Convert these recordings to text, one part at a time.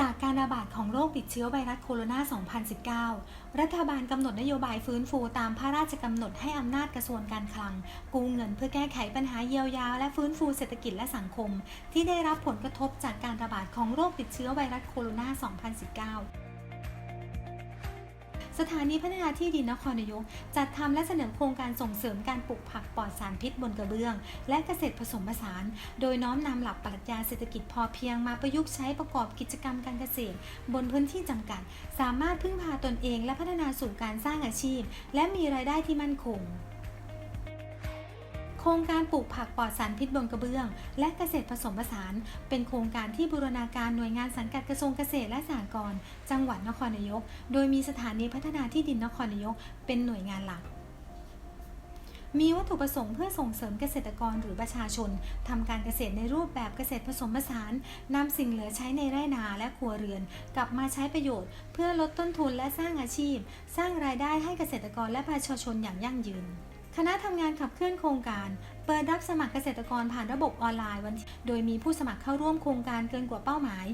จากการระบาดของโรคติดเชื้อไวรัสโคโรนา 2019 รัฐบาลกำหนดนโยบายฟื้นฟูตามพระราชกำหนดให้อำนาจกระทรวงการคลัง กู้เงินเพื่อแก้ไขปัญหาเยียวยาและฟื้นฟูเศรษฐกิจและสังคม ที่ได้รับผลกระทบจากการระบาดของโรคติดเชื้อไวรัสโคโรนา 2019 สถานีพัฒนาที่ดินนครนายกจัดทำและเสนอโครงการส่งเสริมการปลูกผักปลอดสารพิษบนกระเบื้อง และเกษตรผสมผสาน โดยน้อมนำหลักปรัชญาเศรษฐกิจพอเพียงมาประยุกต์ใช้ประกอบกิจกรรมการเกษตร บนพื้นที่จำกัด สามารถพึ่งพาตนเองและพัฒนาสู่การสร้างอาชีพ และมีรายได้ที่มั่นคง โครงการปลูกผักปลอดสารพิษบนกระเบื้อง และเกษตรผสมผสาน เป็นโครงการที่บูรณาการหน่วยงานสังกัดกระทรวงเกษตรและสหกรณ์จังหวัดนครนายก โดยมีสถานีพัฒนาที่ดินนครนายก เป็นหน่วยงานหลักมีวัตถุประสงค์เพื่อส่งเสริมเกษตรกรหรือประชาชนทำการเกษตรในรูปแบบเกษตรผสมผสานนำสิ่งเหลือใช้ในไร่นาและครัวเรือน กลับมาใช้ประโยชน์ เพื่อลดต้นทุนและสร้างอาชีพ สร้างรายได้ให้เกษตรกรและประชาชนอย่างยั่งยืน คณะทำงานขับเคลื่อนโครงการ เปิดรับสมัครเกษตรกรผ่านระบบออนไลน์วันโดยมีผู้สมัครเข้าร่วมโครงการเกินกว่าเป้าหมาย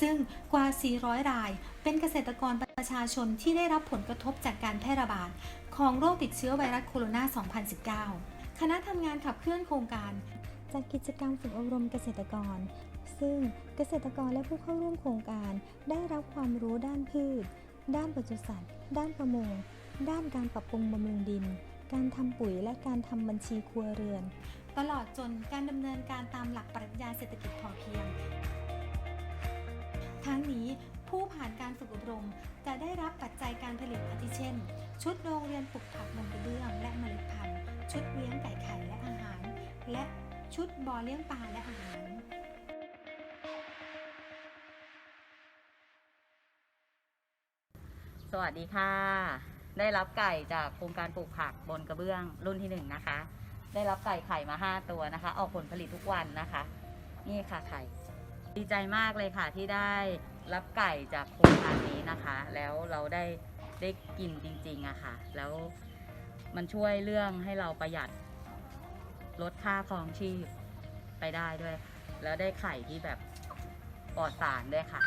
ซึ่งกว่า 400 ราย เป็นเกษตรกรประชาชนที่ได้รับผลกระทบจากการแพร่ระบาด ของโรคติดเชื้อไวรัสโคโรนา 2019 คณะทำงานขับเคลื่อนโครงการจัดกิจกรรมฝึกอบรมเกษตรกร ซึ่งเกษตรกรและผู้เข้าร่วมโครงการ ได้รับความรู้ด้านพืช ด้านปศุสัตว์ ด้านประมง ด้านการปรับปรุงบำรุงดิน การทำปุ๋ยและการทำบัญชีครัวเรือน ตลอดจนการดำเนินการตามหลักปรัชญาเศรษฐกิจพอเพียง ทั้งนี้ผู้ผ่านการฝึกอบรม จะได้รับปัจจัยการผลิตอาทิเช่น ชุดโรงเรียนปลูกผักบนกระเบื้องและเมล็ดพันธุ์ ชุดเลี้ยงไก่ไข่และอาหาร และชุดบ่อเลี้ยงปลาและอาหารสวัสดีค่ะ ได้รับไก่จากโครงการปลูกผักบนกระเบื้องรุ่นที่หนึ่งนะคะ ได้รับไก่ไข่มาห้าตัวนะคะ ออกผลผลิตทุกวันนะคะ นี่ค่ะไข่ ดีใจมากเลยค่ะที่ได้รับไก่จากโครงการนี้นะคะ แล้วเราได้ได้กินจริงๆอะค่ะ แล้วมันช่วยเรื่องให้เราประหยัดลดค่าครองชีพไปได้ด้วย แล้วได้ไข่ที่แบบปลอดสารด้วยค่ะ